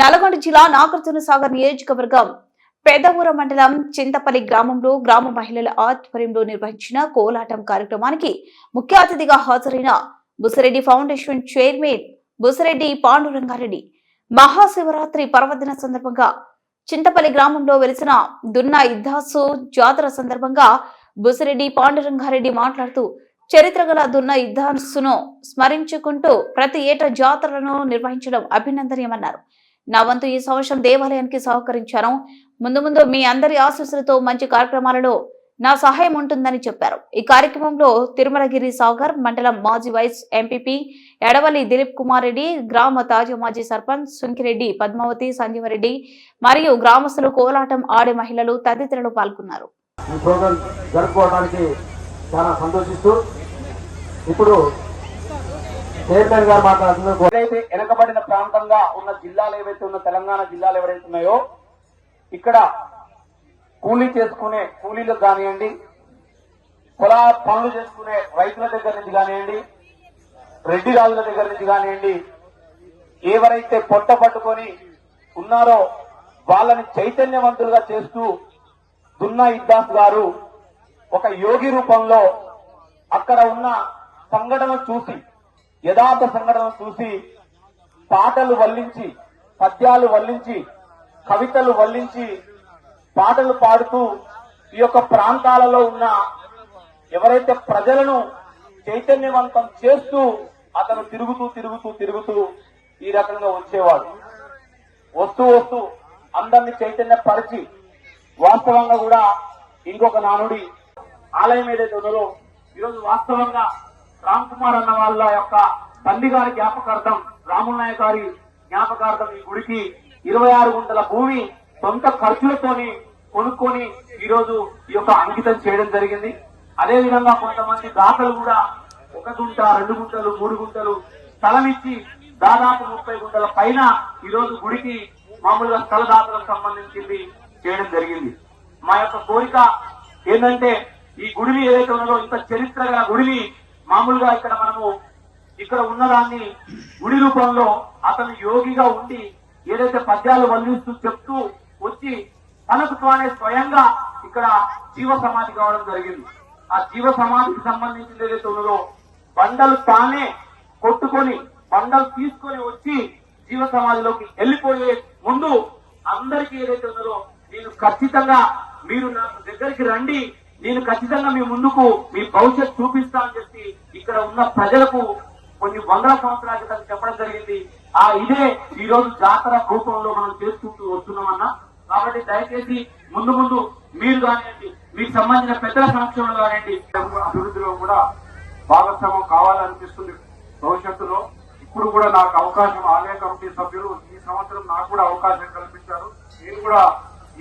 నల్గొండ జిల్లా నాగార్జున సాగర్ నియోజకవర్గం పెదవూర మండలం చింతపల్లి గ్రామంలో గ్రామ మహిళల ఆధ్వర్యంలో నిర్వహించిన కోలాటం కార్యక్రమానికి ముఖ్య అతిథిగా హాజరైన బుసిరెడ్డి ఫౌండేషన్ చైర్మన్ బుసిరెడ్డి పాండురంగారెడ్డి. మహాశివరాత్రి పర్వదిన సందర్భంగా చింతపల్లి గ్రామంలో వెలిసిన దున్న ఇద్దాసు జాతర సందర్భంగా బుసిరెడ్డి పాండురంగారెడ్డి మాట్లాడుతూ చరిత్ర గల దున్న ఇద్దాసును స్మరించుకుంటూ ప్రతి ఏటా జాతరలను నిర్వహించడం అభినందనీయమన్నారు. నా వంతు ఈ సంవత్సరం దేవాలయానికి సహకరించాను. ముందు ముందు మీ అందరి ఆశీస్సులతో మంచి కార్యక్రమాలలో నా సహాయం ఉంటుందని చెప్పారు. ఈ కార్యక్రమంలో తిరుమలగిరి సాగర్ మండలం మాజీ వైస్ ఎంపీపీ ఎడవల్లి దిలీప్ కుమార్ రెడ్డి గ్రామ తాజా మాజీ సర్పంచ్ సుంకిరెడ్డి పద్మావతి సంజీవరెడ్డి మరియు గ్రామస్తులు కోలాటం ఆడే మహిళలు తదితరులు పాల్గొన్నారు. ఈ ప్రోగ్రాం జరుపుకోవడానికి చాలా సంతోషిస్తూ ఇప్పుడు చైర్మన్ గారు మాట్లాడుతున్నారు ఏదైతే వెనకబడిన ప్రాంతంగా ఉన్న జిల్లాలు ఏవైతే ఉన్న తెలంగాణ జిల్లాలు ఎవరైతే ఉన్నాయో ఇక్కడ కూలీ చేసుకునే కూలీలకు కానివ్వండి పొలా పనులు చేసుకునే రైతుల దగ్గర నుంచి కానివ్వండి రెడ్డి రాజుల దగ్గర నుంచి కానివ్వండి ఎవరైతే పొట్ట పట్టుకొని ఉన్నారో వాళ్ళని చైతన్యవంతులుగా చేస్తూ దున్నా ఇద్దాస్ గారు ఒక యోగి రూపంలో అక్కడ ఉన్న సంఘటన చూసి యథార్థ సంఘటన చూసి పాటలు వల్లించి పద్యాలు వల్లించి కవితలు వల్లించి పాటలు పాడుతూ ఈ యొక్క ప్రాంతాలలో ఉన్న ఎవరైతే ప్రజలను చైతన్యవంతం చేస్తూ అతను తిరుగుతూ తిరుగుతూ తిరుగుతూ ఈ రకంగా వచ్చేవాడు. వస్తూ వస్తూ అందరినీ చైతన్యపరిచి వాస్తవంగా కూడా ఇంకొక నానుడి ఆలయం ఏదైతే ఉన్నదో ఈరోజు వాస్తవంగా రామ్ కుమార్ అన్న వాళ్ళ యొక్క తల్లి గారి జ్ఞాపకార్థం రాములనాయ గారి జ్ఞాపకార్థం ఈ గుడికి ఇరవై ఆరు గుంటల భూమి సొంత ఖర్చులతోని కొనుక్కొని ఈ రోజు ఈ యొక్క అంకితం చేయడం జరిగింది. అదే విధంగా కొంతమంది దాతలు కూడా ఒక గుంట రెండు గుంటలు మూడు గుంటలు స్థలం ఇచ్చి దాదాపు ముప్పై గుంటల పైన ఈ రోజు గుడికి మామూలుగా స్థల దాతలకు సంబంధించింది చేయడం జరిగింది. మా యొక్క కోరిక ఏంటంటే ఈ గుడిని ఏదైతే ఉన్నదో ఇంత చరిత్ర గల గుడిని మామూలుగా ఇక్కడ మనము ఇక్కడ ఉన్నదాన్ని గుడి రూపంలో అతను యోగిగా ఉండి ఏదైతే పద్యాలు వల్లిస్తూ చెప్తూ వచ్చి తనకు తానే స్వయంగా ఇక్కడ జీవ సమాధి కావడం జరిగింది. ఆ జీవ సమాధికి సంబంధించింది ఏదైతే ఉన్నదో బండలు తానే కొట్టుకొని బండలు తీసుకొని వచ్చి జీవ సమాధిలోకి వెళ్ళిపోయే ముందు అందరికీ ఏదైతే ఉన్నదో నేను ఖచ్చితంగా మీరు నా దగ్గరికి రండి నేను ఖచ్చితంగా మీ ముందుకు మీ భవిష్యత్ చూపిస్తా అని చెప్పి ఇక్కడ ఉన్న ప్రజలకు కొన్ని వందల సంవత్సరాల క్రితం చెప్పడం జరిగింది. ఆ ఇదే ఈ రోజు జాతర రూపంలో మనం చేసుకుంటూ వస్తున్నామన్నా. కాబట్టి దయచేసి ముందు ముందు మీరు కానివ్వండి మీకు సంబంధించిన పెద్దల సమక్షంలో కానివ్వండి అభివృద్ధిలో కూడా భాగస్వామ్యం కావాలనిపిస్తుంది భవిష్యత్తులో. ఇప్పుడు కూడా నాకు అవకాశం ఆలయ కమిటీ సభ్యులు ఈ సంవత్సరం నాకు కూడా అవకాశం కల్పించారు. నేను కూడా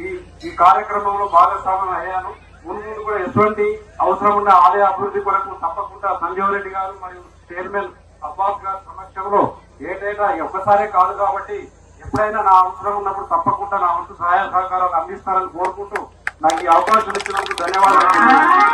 ఈ ఈ కార్యక్రమంలో భాగస్వామ్యం అయ్యాను. ముందు ముందు కూడా ఎటువంటి అవసరం ఉన్న ఆలయ అభివృద్ధి కొరకు తప్పకుండా సంజీవరెడ్డి గారు మరియు చైర్మన్ అబ్బాస్ గారి సమక్షంలో ఏటేటా ఒక్కసారే కాదు కాబట్టి ఎప్పుడైనా నా అవసరం ఉన్నప్పుడు తప్పకుండా నా వంతు సహాయ సహకారాలు అందిస్తారని కోరుకుంటూ నాకు ఈ అవకాశం ఇచ్చినందుకు ధన్యవాదాలు.